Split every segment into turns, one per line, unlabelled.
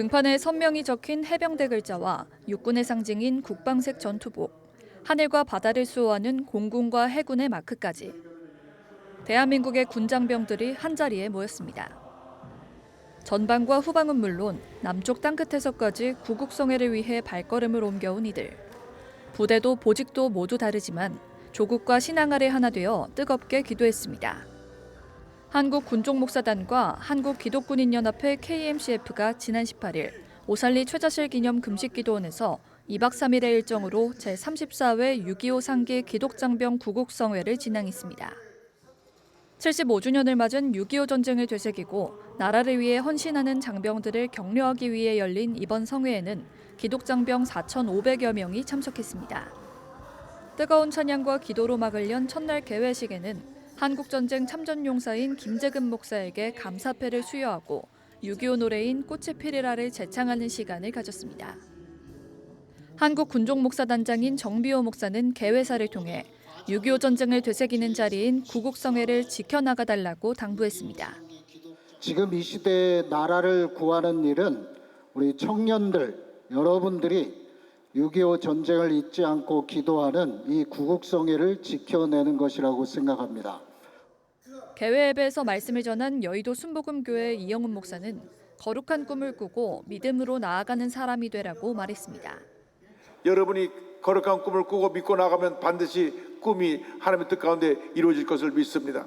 등판에 선명히 적힌 해병대 글자와 육군의 상징인 국방색 전투복, 하늘과 바다를 수호하는 공군과 해군의 마크까지 대한민국의 군장병들이 한자리에 모였습니다. 전방과 후방은 물론 남쪽 땅끝에서까지 구국성회를 위해 발걸음을 옮겨온 이들. 부대도 보직도 모두 다르지만 조국과 신앙 아래 하나 되어 뜨겁게 기도했습니다. 한국군종목사단과 한국기독군인연합회 KMCF가 지난 18일 오살리 최자실 기념 금식기도원에서 2박 3일의 일정으로 제34회 6.25 상기 기독장병 구국성회를 진행했습니다. 75주년을 맞은 6.25 전쟁을 되새기고 나라를 위해 헌신하는 장병들을 격려하기 위해 열린 이번 성회에는 기독장병 4,500여 명이 참석했습니다. 뜨거운 찬양과 기도로 막을 연 첫날 개회식에는 한국전쟁 참전용사인 김재근 목사에게 감사패를 수여하고 6.25 노래인 꽃이 피리라를 재창하는 시간을 가졌습니다. 한국군종목사단장인 정비호 목사는 개회사를 통해 6.25 전쟁을 되새기는 자리인 구국성회를 지켜나가달라고 당부했습니다.
지금 이 시대에 나라를 구하는 일은 우리 청년들 여러분들이 6.25 전쟁을 잊지 않고 기도하는 이 구국성회를 지켜내는 것이라고 생각합니다.
개회 예배에서 말씀을 전한 여의도 순복음교회 이영훈 목사는 거룩한 꿈을 꾸고 믿음으로 나아가는 사람이 되라고 말했습니다.
여러분이 거룩한 꿈을 꾸고 믿고 나가면 반드시 꿈이 하나님의 뜻 가운데 이루어질 것을 믿습니다.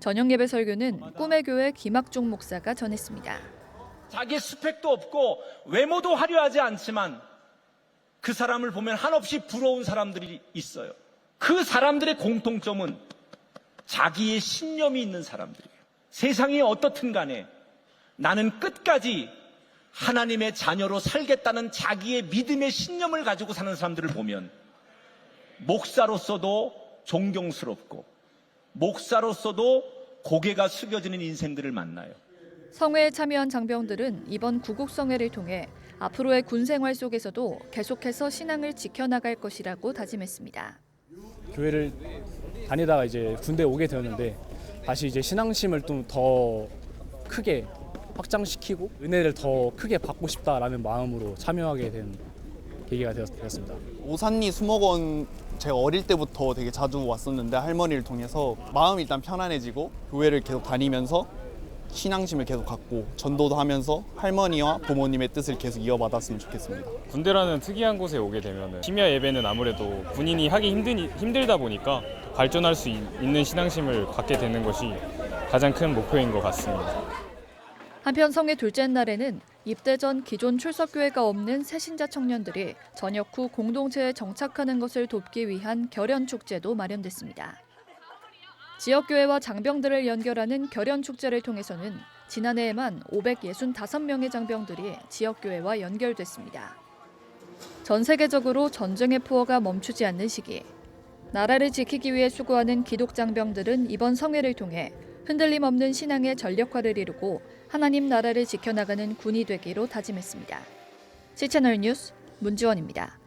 저녁 예배 설교는 꿈의 교회 김학종 목사가 전했습니다.
자기 스펙도 없고 외모도 화려하지 않지만 그 사람을 보면 한없이 부러운 사람들이 있어요. 그 사람들의 공통점은 자기의 신념이 있는 사람들이에요. 세상이 어떻든 간에 나는 끝까지 하나님의 자녀로 살겠다는 자기의 믿음의 신념을 가지고 사는 사람들을 보면 목사로서도 존경스럽고 목사로서도 고개가 숙여지는 인생들을 만나요.
성회에 참여한 장병들은 이번 구국 성회를 통해 앞으로의 군 생활 속에서도 계속해서 신앙을 지켜나갈 것이라고 다짐했습니다.
교회를 다니다가 이제 군대 에 오게 되었는데 다시 이제 신앙심을 좀 더 크게 확장시키고 은혜를 더 크게 받고 싶다라는 마음으로 참여하게 된 계기가 되었, 되었습니다.
오산리 수목원 제가 어릴 때부터 되게 자주 왔었는데 할머니를 통해서 마음이 일단 편안해지고 교회를 계속 다니면서 신앙심을 계속 갖고 전도도 하면서 할머니와 부모님의 뜻을 계속 이어받았으면 좋겠습니다.
군대라는 특이한 곳에 오게 되면 심야 예배는 아무래도 군인이 하기 힘든, 힘들다 보니까 발전할 수 있- 있는 신앙심을 갖게 되는 것이 가장 큰 목표인 것 같습니다.
한편 성회 둘째 날에는 입대 전 기존 출석교회가 없는 새신자 청년들이 전역 후 공동체에 정착하는 것을 돕기 위한 결연 축제도 마련됐습니다. 지역교회와 장병들을 연결하는 결연 축제를 통해서는 지난해에만 565명의 장병들이 지역교회와 연결됐습니다. 전 세계적으로 전쟁의 포화가 멈추지 않는 시기, 나라를 지키기 위해 수고하는 기독 장병들은 이번 성회를 통해 흔들림 없는 신앙의 전력화를 이루고 하나님 나라를 지켜나가는 군이 되기로 다짐했습니다. 시채널 뉴스 문지원입니다.